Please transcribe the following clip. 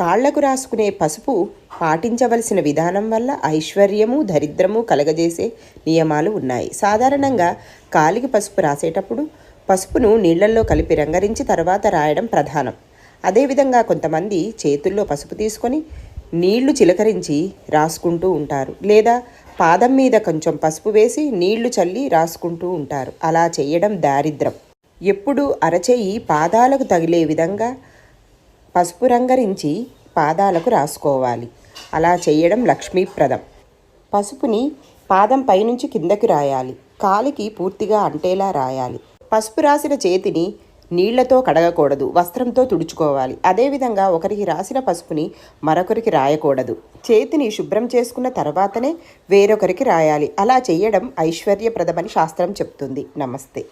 కాళ్ళకు రాసుకునే పసుపు పాటించవలసిన విధానం వల్ల ఐశ్వర్యము దరిద్రము కలగజేసే నియమాలు ఉన్నాయి. సాధారణంగా కాలికి పసుపు రాసేటప్పుడు పసుపును నీళ్ళలో కలిపి రంగరించి తర్వాత రాయడం ప్రధానం. అదేవిధంగా కొంతమంది చేతుల్లో పసుపు తీసుకొని నీళ్ళు చిలకరించి రాసుకుంటూ ఉంటారు. లేదా పాదం మీద కొంచెం పసుపు వేసి నీళ్ళు చల్లి రాసుకుంటూ ఉంటారు. అలా చేయడం దారిద్రం ఎప్పుడు అరచేయి పాదాలకు తగిలే విధంగా పసుపు రంగరించి పాదాలకు రాసుకోవాలి. అలా చేయడం లక్ష్మీప్రదం. పసుపుని పాదం పైనుంచి కిందకి రాయాలి. కాలికి పూర్తిగా అంటేలా రాయాలి. పసుపు రాసిన చేతిని నీళ్ళతో కడగకూడదు. వస్త్రంతో తుడుచుకోవాలి. అదేవిధంగా ఒకరికి రాసిన పసుపుని మరొకరికి రాయకూడదు. చేతిని శుభ్రం చేసుకున్న తర్వాతనే వేరొకరికి రాయాలి. అలా చేయడం ఐశ్వర్యప్రదమని శాస్త్రం చెప్తుంది. నమస్తే.